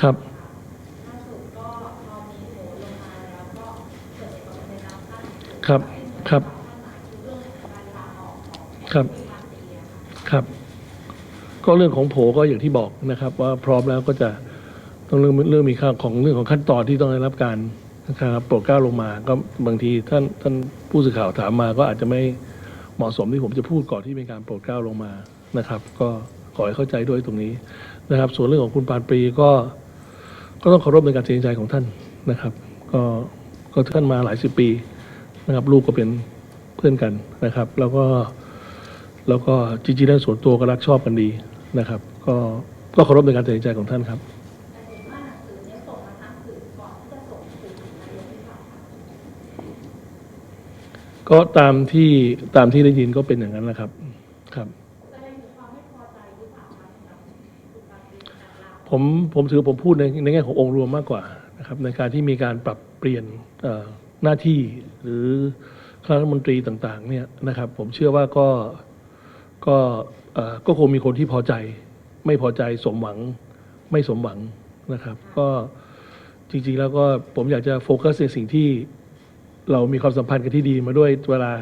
ครับครับครับครับครับ ก็เรื่องของโผก็อย่างที่บอกนะครับ ว่าพร้อมแล้วก็จะต้องเรื่องเรื่องมีค่าของเรื่องของขั้นตอนที่ต้องได้รับการนะครับโปรดเกล้าลงมาก็บางทีท่านท่านผู้สื่อข่าวถามมาก็อาจจะไม่เหมาะสมที่ผมจะพูดก่อนที่เป็นการโปรดเกล้าลงมานะครับ ก็ อให้เข้าใจด้วยตรงนี้นะครับ ส่วนเรื่องของคุณปานปรีก็ก็ต้องเคารพในการตัดสินใจของท่านนะครับ ก็ก็ท่านมาหลายสิบปีนะครับ ลูกก็เป็นเพื่อนกันนะครับ แล้วก็แล้วก็จริงๆแล้วส่วนตัวก็รักชอบกันดีนะครับ ก็ก็เคารพในการตัดสินใจของท่านครับก็ตามที่ตามที่ได้ยินก็เป็นอย่างนั้นแหละครับครับ ผมผมถือผมพูดในในแง่ขององค์รวมมากกว่านะครับในการที่มีการปรับเปลี่ยนหน้าที่หรือคณะรัฐมนตรีต่างๆเนี่ยนะครับ ผมเชื่อว่าก็ก็ก็คงมีคนที่พอใจ ไม่พอใจสมหวังไม่สมหวังนะครับ ก็จริงๆแล้วก็ผมอยากจะโฟกัสในสิ่งที่เรามีความสัมพันธ์กันที่ดีมาด้วยเวลา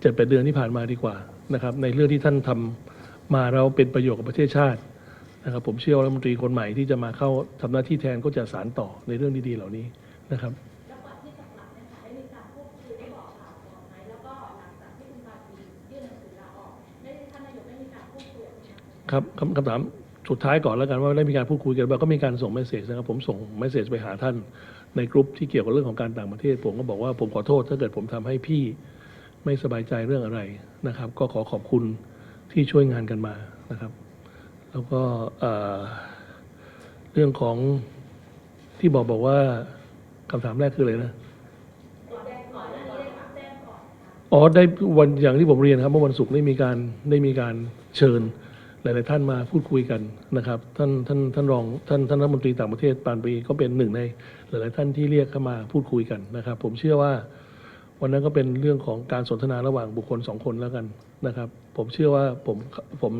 เจ็ดแปดเดือนที่ผ่านมาดีกว่านะครับ ในเรื่องที่ท่านทำมาเราเป็นประโยชน์กับประเทศชาติ นะครับผมเชื่อว่ารัฐมนตรีคนใหม่ที่จะมาเข้าทำหน้าที่แทนก็จะสารต่อในเรื่องดีๆเหล่านี้นะครับครับคำคำถามสุดท้ายก่อนแล้วกันว่าได้มีการพูดคุยกันบ้างก็มีการส่งเมสเซจนะครับผมส่งเมสเซจไปหาท่านในกลุ่มที่เกี่ยวกับเรื่องของการต่างประเทศ ผมก็บอกว่าผมขอโทษ ถ้าเกิดผมทำให้พี่ไม่สบายใจเรื่องอะไรนะครับ ก็ขอขอบคุณที่ช่วยงานกันมานะครับ แล้วก็เอ่อเรื่องของที่บอกบอกว่าคำถามแรกคืออะไรนะอ๋อได้วันอย่างที่ผมเรียนครับเมื่อวันศุกร์ได้มีการได้มีการเชิญหลาย ๆ ท่านมาพูดคุยกันนะครับ ท่านท่านท่านรองท่านท่านรัฐมนตรีต่างประเทศปานปรีก็เป็นหนึ่งในหลาย ๆ ท่านที่เรียกเข้ามาพูดคุยกันนะครับ ผมเชื่อว่าวันนั้นก็เป็นเรื่องของการสนทนาระหว่างบุคคลสองคนแล้วกันนะครับ ผมเชื่อว่าผมผม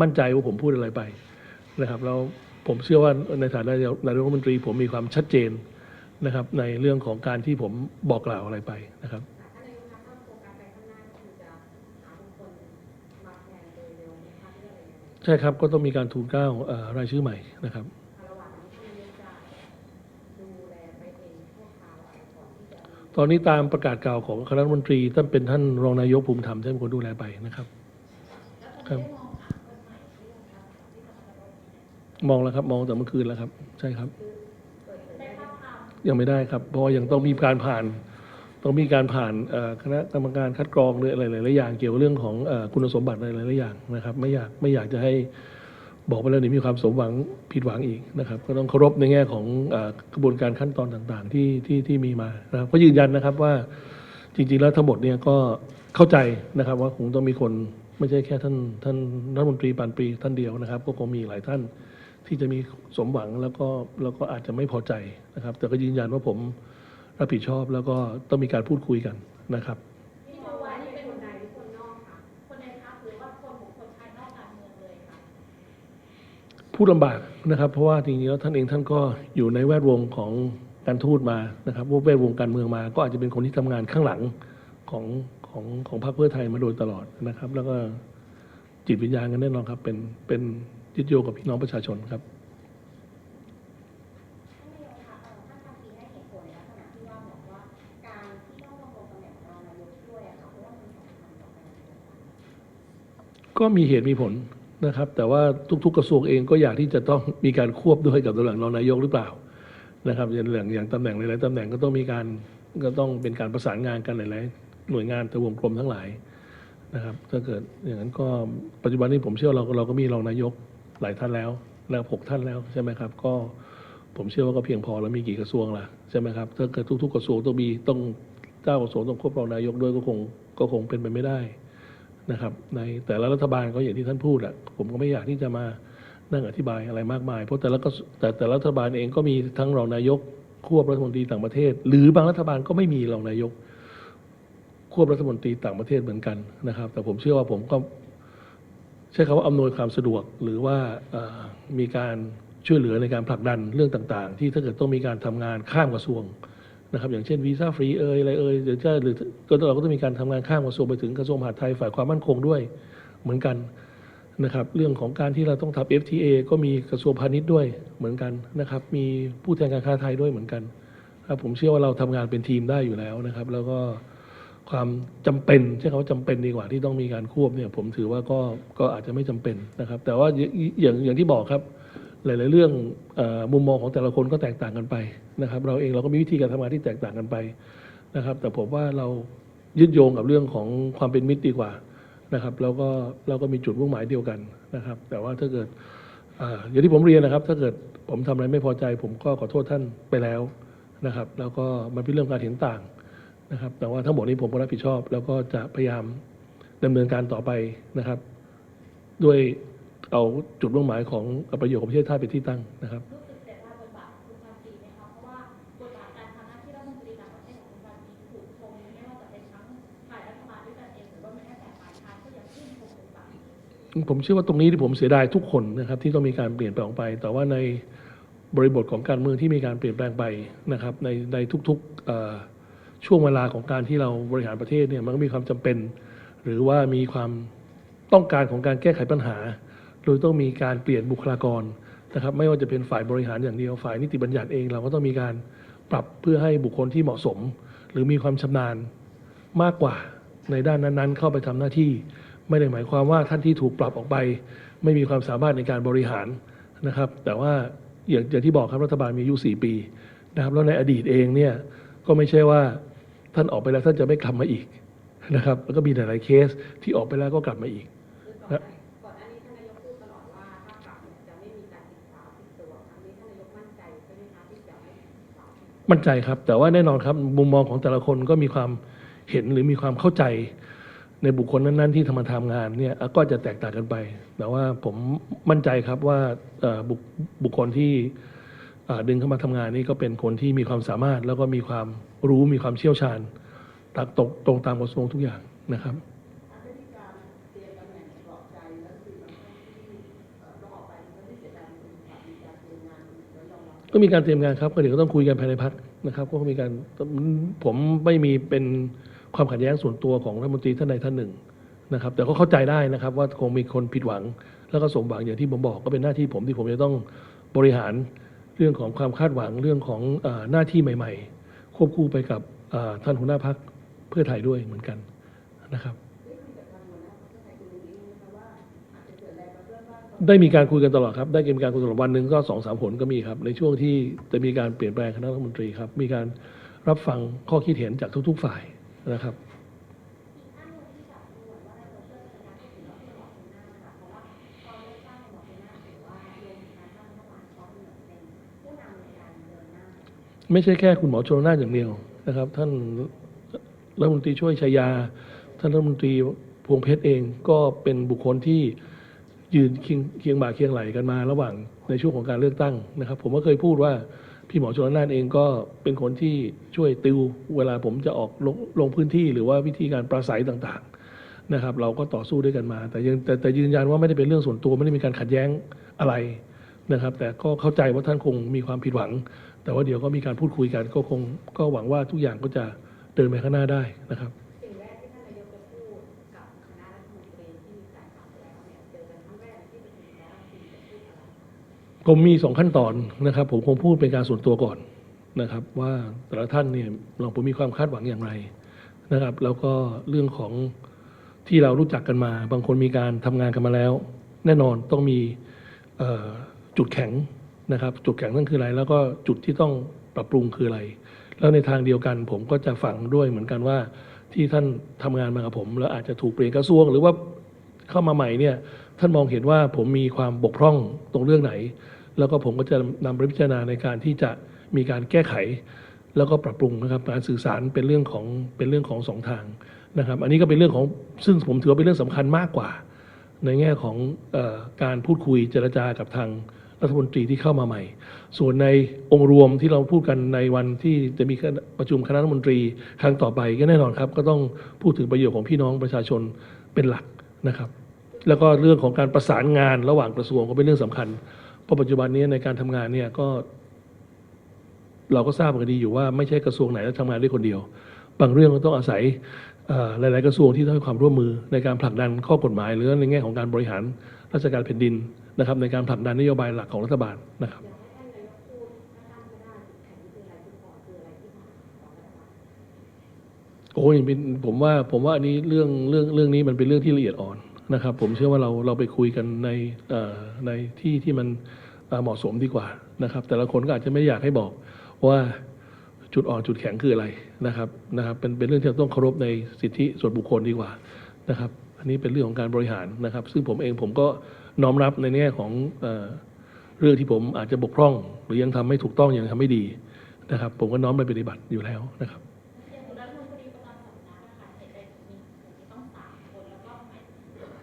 มั่นใจว่าผมพูดอะไรไปนะครับแล้วผมเชื่อว่าในฐานะนายกรัฐมนตรี ผมมีความชัดเจนนะครับในเรื่องของการที่ผมบอกกล่าวอะไรไปนะครับใช่ครับก็ต้องมีการทูลเกล้ารายชื่อใหม่นะครับตอนนี้ตามประกาศเก่าของคณะรัฐมนตรีท่านเป็นท่านรองนายกภูมิธรรมท่านคนดูแลไปนะครับครับ มองแล้วครับ มองแต่เมื่อคืนแล้วครับ ใช่ครับ ยังไม่ได้ครับ เพราะว่ายังต้องมีการผ่าน ต้องมีการผ่านคณะกรรมการคัดกรองหรืออะไรหลายๆอย่างเกี่ยวกับเรื่องของอคุณสมบัติอะไรหลายๆอย่างนะครับ ไม่อยากไม่อยากจะให้บอกไปแล้วเดี๋ยมีความสมหวังผิดหวังอีกนะครับ ก็ต้องเคารพในแง่ของอกระบวนการขั้นตอนต่างๆ ที่ที่ที่มีมานะครับก็ยืนยันนะครับว่าจริงๆแล้วทั้งหมดเนี่ยก็เข้าใจนะครับว่าคงต้องมีคนไม่ใช่แค่ท่านท่านรัฐมนตรีปานปรีท่านเดียวนะครับ ก็คงมีหลายท่าน ที่จะมีสมหวังแล้วก็แล้วก็อาจจะไม่พอใจนะครับ แต่ก็ยืนยันว่าผมรับผิดชอบแล้วก็ต้องมีการพูดคุยกันนะครับที่ดูไว้นี่เป็นคนในหรือคนนอกคะคนในพักหรือว่าคนบุคคลภายนอกการเมืองเลยคะพูดลำบากนะครับ เพราะว่าจริงๆแล้วท่านเองท่านก็อยู่ในแวดวงของการทูตมานะครับว่าแวดวงการเมืองมา ก็อาจจะเป็นคนที่ทำงานข้างหลังของของของพรรคเพื่อไทยมาโดยตลอดนะครับ แล้วก็จิตวิญญาณกันแน่นอนครับเป็นเป็น ยึดโยงกับพี่น้องประชาชนครับก็มีเหตุมีผลนะครับ แต่ว่าทุก ๆ กระทรวงเองก็อยากที่จะต้องมีการควบด้วยกับตำแหน่งรองนายกหรือเปล่านะครับอย่างอย่างต่างตำแหน่งหลายๆตำแหน่งก็ต้องมีการก็ต้องเป็นการประสานงานกันหลายๆหน่วยงานทบวงกรมทั้งหลายนะครับถ้าเกิดอย่างนั้นก็ปัจจุบันนี้ผมเชื่อเราเราก็มีรองนายก หลายท่านแล้วแล้วหกท่านแล้วใช่ไหมครับ ก็ผมเชื่อว่าก็เพียงพอแล้วมีกี่กระทรวงล่ะใช่ไหมครับถ้าเกิดทุก ๆ กระทรวงต้องมีต้องเจ้ากระทรวงต้องควบรองนายกด้วยก็คงก็คงเป็นไปไม่ได้นะครับ ในแต่ละรัฐบาลก็อย่างที่ท่านพูดอะผมก็ไม่อยากที่จะมานั่งอธิบายอะไรมากมาย เพราะแต่ละก็แต่แต่รัฐบาลเองก็มีทั้งรองนายกควบรัฐมนตรีต่างประเทศ หรือบางรัฐบาลก็ไม่มีรองนายกควบรัฐมนตรีต่างประเทศเหมือนกันนะครับ แต่ผมเชื่อว่าผมก็ ใช้คำว่าอำนวยความสะดวก หรือว่ามีการช่วยเหลือในการผลักดันเรื่องต่างๆ ที่ถ้าเกิดต้องมีการทำงานข้ามกระทรวงนะครับอย่างเช่นวีซ่าฟรีเอยอะไรเอยหรือจะหรือก็เราก็ต้องมีการทำงานข้ามกระทรวงไปถึงกระทรวงมหาดไทยฝ่ายความมั่นคงด้วยเหมือนกันนะครับเรื่องของการที่เราต้องทำ FTA ก็มีกระทรวงพาณิชย์ด้วยเหมือนกันนะครับมีผู้แทนการค้าไทยด้วยเหมือนกันครับผมเชื่อว่าเราทำงานเป็นทีมได้อยู่แล้วนะครับ แล้วก็ ความจำเป็นใช้คำว่าจำเป็นดีกว่าที่ต้องมีการควบเนี่ย ผมถือว่าก็ก็อาจจะไม่จำเป็นนะครับ แต่ว่าอย่างอย่างที่บอกครับ หลาย ๆ เรื่องอมุมมองของแต่ละคนก็แตกต่างกันไปนะครับ เราเองเราก็มีวิธีการทำงานที่แตกต่างกันไปนะครับ แต่ผมว่าเรายึดโยงกับเรื่องของความเป็นมิตรดีกว่านะครับ แล้วก็เราก็มีจุดมุ่งหมายเดียวกันนะครับ แต่ว่าถ้าเกิดออย่างที่ผมเรียนนะครับ ถ้าเกิดผมทำอะไรไม่พอใจ ผมก็ขอโทษท่านไปแล้วนะครับ แล้วก็มันเป็นเรื่องการเห็นต่าง นะครับ แต่ว่าทั้งหมดนี้ผมก็รับผิดชอบ แล้วก็จะพยายามดำเนินการต่อไปนะครับ ด้วยเอาจุดมุ่งหมายของประโยชน์ของประเทศชาติเป็นที่ตั้งนะครับรู้สึกเสียดายบทบาทของคุณปาปีไหมคะเพราะว่าบทบาทการทำหน้าที่รัฐมนตรีต่างประเทศของคุณปาปีถูกชมไม่ว่าจะเป็นทั้งฝ่ายรัฐบาลด้วยกันเองหรือว่าแม้แต่ฝ่ายค้านก็ยังชื่นชมคุณปาปีผมเชื่อว่าตรงนี้ที่ผมเสียดายทุกคนนะครับ ที่ต้องมีการเปลี่ยนแปลงไป แต่ว่าในบริบทของการเมืองที่มีการเปลี่ยนแปลงไปนะครับ ในในทุกๆเอ่อ ช่วงเวลาของการที่เราบริหารประเทศเนี่ยมันก็มีความจำเป็น หรือว่ามีความต้องการของการแก้ไขปัญหา โดยต้องมีการเปลี่ยนบุคลากรนะครับ ไม่ว่าจะเป็นฝ่ายบริหารอย่างเดียวฝ่ายนิติบัญญัติเอง เราก็ต้องมีการปรับเพื่อให้บุคคลที่เหมาะสม หรือมีความชำนาญมากกว่าในด้านนั้นๆ เข้าไปทำหน้าที่ ไม่ได้หมายความว่าท่านที่ถูกปรับออกไป ไม่มีความสามารถในการบริหารนะครับ แต่ว่าอย่างอย่างที่บอกครับรัฐบาลมีอายุ4ปีนะครับแล้วในอดีตเองเนี่ยก็ไม่ใช่ว่า ท่านออกไปแล้วท่านจะไม่กลับมาอีกนะครับแล้วก็มีหลาย ๆ เคสที่ออกไปแล้วก็กลับมาอีกคือก่อนหน้าก่อนหน้านี้ท่านนายกพูดตลอดว่าถ้ากลับเนี่ยจะไม่มีการติดสาวติดตัวครั้งนี้ท่านนายกมั่นใจใช่ไหมคะที่จะไม่ติดสาวมั่นใจครับ แต่ว่าแน่นอนครับมุมมองของแต่ละคนก็มีความเห็นหรือมีความเข้าใจในบุคคลนั้น ๆ ที่ทำมาทำงานเนี่ยก็จะแตกต่างกันไป แต่ว่าผมมั่นใจครับว่าเอ่อบุคบุคคลที่เอ่อ ดึงเข้ามาทำงานนี่ก็เป็นคนที่มีความสามารถ แล้วก็มีความรู้มีความเชี่ยวชาญตรงตรงตรงตามกระทรวงทุกอย่างนะครับได้มีการเตรียมงานครับก็มีการเตรียมงานครับก็เดี๋ยวก็ต้องคุยกันภายในพักนะครับ ก็มีการผมไม่มีเป็นความขัดแย้งส่วนตัวของรัฐมนตรีท่านใดท่านหนึ่งนะครับ แต่ก็เข้าใจได้นะครับ ว่าคงมีคนผิดหวัง แล้วก็สมหวังอย่างที่ผมบอกก็เป็นหน้าที่ผมที่ผมจะต้องบริหาร เรื่องของความคาดหวังเรื่องของอหน้าที่ใหม่ ๆ ควบคู่ไปกับท่านหัวหน้าพักเพื่อไทยด้วยเหมือนกันนะครับ ได้มีการคุยกันตลอดครับ ได้มีการคุยตลอดวันหนึ่งก็สองสามผลก็มีครับ ในช่วงที่จะมีการเปลี่ยนแปลงคณะรัฐมนตรีครับ มีการรับฟังข้อคิดเห็นจากทุก ๆ ฝ่ายนะครับ ไม่ใช่แค่คุณหมอชลนานอย่างเดียวนะครับ ท่านรัฐมนตรีช่วยชายา ท่านรัฐมนตรีพวงเพชรเองก็เป็นบุคคลที่ยืนเคียงบ่าเคียงไหลกันมาระหว่างในช่วงของการเลือกตั้งนะครับ ผมก็เคยพูดว่าพี่หมอชลนานเองก็เป็นคนที่ช่วยติวเวลาผมจะออกลงลงพื้นที่หรือว่าวิธีการปราศัยต่างๆนะครับ เราก็ต่อสู้ด้วยกันมา แต่ยังแต่แต่ยืนยันว่าไม่ได้เป็นเรื่องส่วนตัวไม่ได้มีการขัดแย้งอะไรนะครับ แต่ก็เข้าใจว่าท่านคงมีความผิดหวัง แต่ว่าเดี๋ยวก็มีการพูดคุยกันก็คงก็หวังว่าทุกอย่างก็จะเดินไปข้างหน้าได้นะครับ สิ่งแรกที่ท่านนายกจะพูดกับคณะรัฐมนตรีที่มีการกลับแล้วเนี่ยเจอกันครั้งแรกที่ประชุมคณะรัฐมนตรีจะพูดอะไรผมมีสองขั้นตอนนะครับ ผมคงพูดเป็นการส่วนตัวก่อนนะครับ ว่าแต่ละท่านเนี่ยเราผมมีความคาดหวังอย่างไรนะครับ แล้วก็เรื่องของที่เรารู้จักกันมา บางคนมีการทำงานกันมาแล้ว แน่นอนต้องมีเอ่อจุดแข็ง นะครับจุดแข็งนั่นคืออะไร แล้วก็จุดที่ต้องปรับปรุงคืออะไร แล้วในทางเดียวกันผมก็จะฝังด้วยเหมือนกันว่าที่ท่านทำงานมากับผม แล้วอาจจะถูกเปลี่ยนกระทรวง หรือว่าเข้ามาใหม่เนี่ยท่านมองเห็นว่าผมมีความบกพร่องตรงเรื่องไหน แล้วก็ผมก็จะนำไปพิจารณาในการที่จะมีการแก้ไข แล้วก็ปรับปรุงนะครับการสื่อสารเป็นเรื่องของเป็นเรื่องของสองทางนะครับ อันนี้ก็เป็นเรื่องของซึ่งผมถือว่าเป็นเรื่องสำคัญมากกว่า ในแง่ของอการพูดคุยเจรจากับทาง รัฐมนตรีที่เข้ามาใหม่ ส่วนในองค์รวมที่เราพูดกันในวันที่จะมีประชุมคณะรัฐมนตรีครั้งต่อไปก็แน่นอนครับ ก็ต้องพูดถึงประโยชน์ของพี่น้องประชาชนเป็นหลักนะครับ แล้วก็เรื่องของการประสานงานระหว่างกระทรวงก็เป็นเรื่องสำคัญ เพราะปัจจุบันนี้ในการทำงานเนี่ยก็ เราก็ทราบกันดีอยู่ว่าไม่ใช่กระทรวงไหนจะทำงานได้คนเดียว บางเรื่องก็ต้องอาศัยหลาย ๆ กระทรวงที่ต้องให้ความร่วมมือในการผลักดันข้อกฎหมายหรือในแง่ของการบริหารราชการแผ่นดินนะครับในการผลักดันนโยบายหลักของรัฐบาลนะครับโอ้ยผมว่าผมว่าอันนี้เรื่องเรื่องเรื่องนี้มันเป็นเรื่องที่ละเอียดอ่อนนะครับ ผมเชื่อว่าเราเราไปคุยกันในในที่ที่มันเหมาะสมดีกว่านะครับ แต่ละคนก็อาจจะไม่อยากให้บอกว่าจุดอ่อนจุดแข็งคืออะไรนะครับนะครับ เป็นเป็นเรื่องที่ต้องเคารพในสิทธิส่วนบุคคลดีกว่านะครับ นนี้เป็นเรื่องของการบริหารนะครับ ซึ่งผมเองผมก็น้อมรับในแง่ของเอ่อเรื่องที่ผมอาจจะบกพร่อง หรือยังทำไม่ถูกต้องยังทำไม่ดีนะครับ ผมก็น้อมไปปฏิบัติอยู่แล้วนะครับอย่างรัฐมนตรีประจำสำนักนะคะเห็นเป็นมีจะต้องสามคนแล้วก็ไม่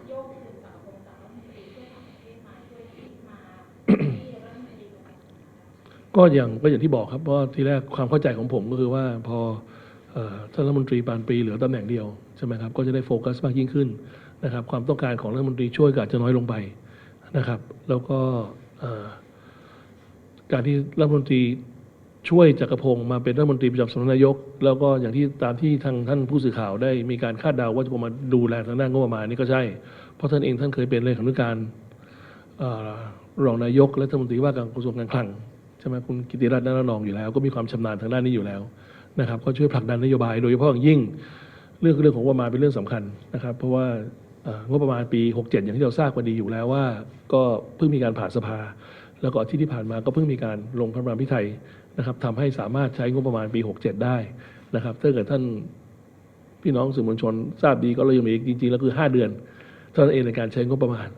โยกไปถึงสามคนจากรัฐมนตรีช่วยต่างประเทศมาช่วยที่มาที่รัฐมนตรีประจำสำนักก็อย่างก็อย่างที่บอกครับเพราะทีแรกความเข้าใจของผมก็คือว่าพอเอ่อท่านรัฐมนตรีปานปรีเหลือตำแหน่งเดียว ใช่ไหมครับก็จะได้โฟกัสมากยิ่งขึ้นนะครับความต้องการของรัฐมนตรีช่วยก็อาจจะน้อยลงไปนะครับ แล้วก็การที่รัฐมนตรีช่วยจักรพงศ์มาเป็นรัฐมนตรีประจำสำนักนายก แล้วก็อย่างที่ตามที่ทางท่านผู้สื่อข่าวได้มีการคาดเดาว่าจะมาดูแลทางด้านงบประมาณนี่ก็ใช่ เพราะท่านเองท่านเคยเป็นเลขานุการรองนายกและรัฐมนตรีว่าการกระทรวงการคลังใช่ไหมคุณกิติรัตน์นานองอยู่แล้ว ก็มีความชำนาญทางด้านนี้อยู่แล้วนะครับก็ช่วยผลักดันนโยบาย โดยเฉพาะอย่างยิ่ง เรื่องเรื่องของงบประมาณเป็นเรื่องสำคัญนะครับ เพราะว่างบประมาณปี 67 อย่างที่เราทราบกันดีอยู่แล้วว่า ก็เพิ่งมีการผ่านสภา แล้วก็ที่ที่ผ่านมาก็เพิ่งมีการลงพระบรมพิไทยนะครับทำให้สามารถใช้งบประมาณปี 67 ได้นะครับถ้าเกิดท่านพี่น้องสื่อมวลชนทราบดีก็เลยยังมีอีกจริงๆแล้วคือ 5 เดือนเท่านั้นเองในการใช้งบประมาณ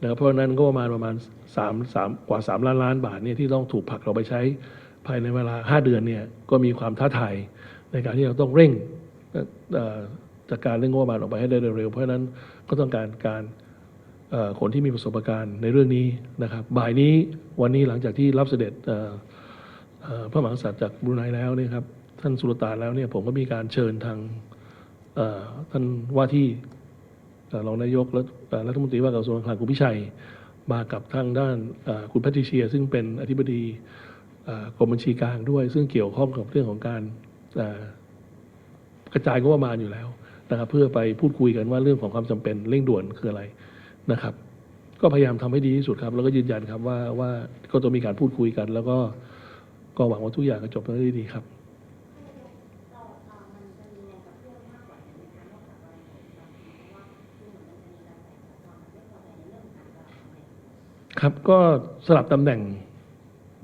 นะครับเพราะฉะนั้นก็ประมาณประมาณสามสามกว่าสามล้านล้านบาทเนี่ยที่ต้องถูกผลักเราไปใช้ภายในเวลาห้าเดือนเนี่ยก็มีความท้าทายในการที่เราต้องเร่ง จัดการเรื่องงบประมาณออกไปให้ได้เร็วๆเพราะฉะนั้นก็ต้องการการคนที่มีประสบการณ์ในเรื่องนี้นะครับ บ่ายนี้วันนี้หลังจากที่รับเสด็จพระมหากษัตริย์จากบรูไนแล้วเนี่ยครับท่านสุลต่านแล้วเนี่ยผมก็มีการเชิญทางท่านว่าที่รองนายกและรัฐมนตรีว่าการกระทรวงการคลังคุณพิชัย มากับทางด้านคุณแพทริเชีย ซึ่งเป็นอธิบดีกรมบัญชีกลางด้วย ซึ่งเกี่ยวข้องกับเรื่องของการ กระจายงบประมาณอยู่แล้วนะครับเพื่อไปพูดคุยกันว่าเรื่องของความจำเป็นเร่งด่วนคืออะไรนะครับ ก็พยายามทำให้ดีที่สุดครับ แล้วก็ยืนยันครับว่าว่าก็จะมีการพูดคุยกัน แล้วก็ก็หวังว่าทุกอย่างจะจบไปด้ดีครับเราเอ่อมันจะมีแรงกระเพื่อมมากกว่านี้นะคะนอกจากกรณีของเราเพราะว่าดูเหมือนมันจะมีกระแสครับครับก็สลับตำแหน่ง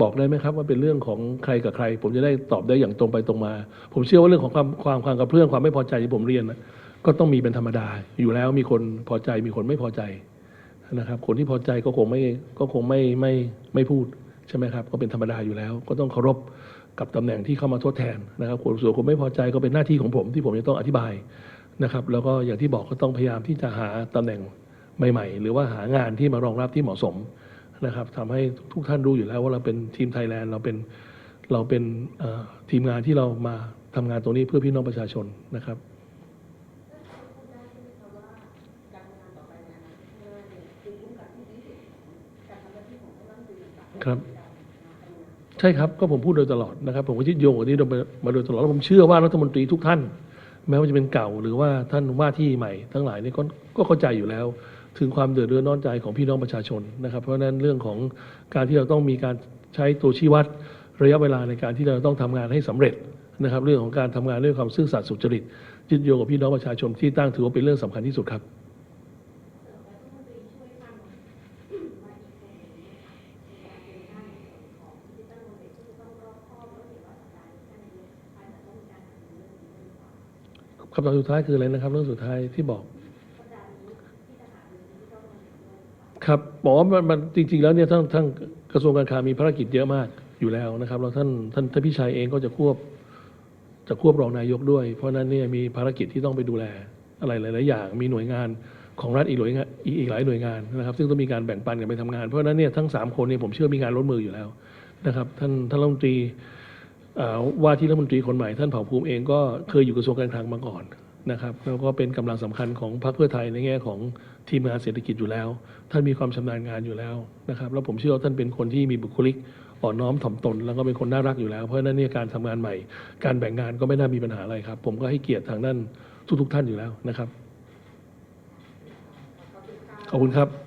บอกได้ไหมครับว่าเป็นเรื่องของใครกับใคร ผมจะได้ตอบได้อย่างตรงไปตรงมา ผมเชื่อว่าเรื่องของความความความกระเพื่อมความไม่พอใจที่ผมเรียนนะก็ต้องมีเป็นธรรมดา อยู่แล้วมีคนพอใจมีคนไม่พอใจนะครับ คนที่พอใจก็คงไม่ก็คงไม่ไม่ไม่พูดใช่ไหมครับ ก็เป็นธรรมดาอยู่แล้ว ก็ต้องเคารพกับตำแหน่งที่เข้ามาทดแทนนะครับคนส่วนคนไม่พอใจก็เป็นหน้าที่ของผมที่ผมจะต้องอธิบายนะครับ แล้วก็อย่างที่บอกก็ต้องพยายามที่จะหาตำแหน่งใหม่ ๆ หรือว่าหางานที่มารองรับที่เหมาะสม นะครับทำให้ทุกท่านรู้อยู่แล้วว่าเราเป็นทีมไทยแลนด์เราเป็นเราเป็นเอ่อทีมงานที่เรามาทำงานตรงนี้เพื่อพี่น้องประชาชนนะครับพูดได้ใช่ไหมคะว่าการทำงานต่อไปในอนาคตข้างหน้าเนี่ยคือคุ้มกันที่ดีที่สุดของการทำหน้าที่ของท่านรัฐมนตรีต่างๆครับในการมาทำงานใช่ครับก็ผมพูดโดยตลอดนะครับ ผมก็ยึดโยงกับนี้มามาโดยตลอดแล้วผมเชื่อว่ารัฐมนตรีทุกท่าน แม้ว่าจะเป็นเก่าหรือว่าท่านว่าที่ใหม่ ทั้งหลายนี่ก็ก็เข้าใจอยู่แล้ว ถึงความเดือดร้อนน้อนใจของพี่น้องประชาชนนะครับ เพราะฉะนั้นเรื่องของการที่เราต้องมีการใช้ตัวชี้วัดระยะเวลาในการที่เราต้องทำงานให้สำเร็จนะครับ เรื่องของการทำงานด้วยความซื่อสัตย์สุจริตยึดโยงกับพี่น้องประชาชนที่ตั้งถือว่าเป็นเรื่องสำคัญที่สุดครับคำตอบสุดท้ายคืออะไรนะครับ เรื่องสุดท้ายที่บอก ครับบอกว่ามันมันจริง ๆ แล้วเนี่ยท่านท่านกระทรวงการคลังมีภารกิจเยอะมากอยู่แล้วนะครับแล้วท่านท่านท่านพิชัยเองก็จะควบจะควบรองนายกด้วย เพราะนั้นเนี่ยมีภารกิจที่ต้องไปดูแลอะไรหลาย ๆ อย่าง มีหน่วยงานของรัฐอีกหน่วยงานอีกหลายหน่วยงานนะครับ ซึ่งต้องมีการแบ่งปันกันไปทำงานเพราะนั้นเนี่ยทั้งสามคนเนี่ยผมเชื่อมีงานล้นมืออยู่แล้วนะครับ ท่านท่านรัฐมนตรีว่าที่รัฐมนตรีคนใหม่ท่านเผ่าภูมิเองก็เคยอยู่กระทรวงการคลังมาก่อน นะครับแล้วก็เป็นกำลังสำคัญของพรรคเพื่อไทยในแง่ของทีมงานเศรษฐกิจอยู่แล้ว ท่านมีความชำนาญงานอยู่แล้วนะครับแล้วผมเชื่อว่าท่านเป็นคนที่มีบุคลิกอ่อนน้อมถ่อมตน แล้วก็เป็นคนน่ารักอยู่แล้ว เพราะฉะนั้นเนี่ยการทำงานใหม่ การแบ่งงานก็ไม่น่ามีปัญหาอะไรครับ ผมก็ให้เกียรติทางด้านทุกๆท่านอยู่แล้วนะครับ ขอบคุณครับ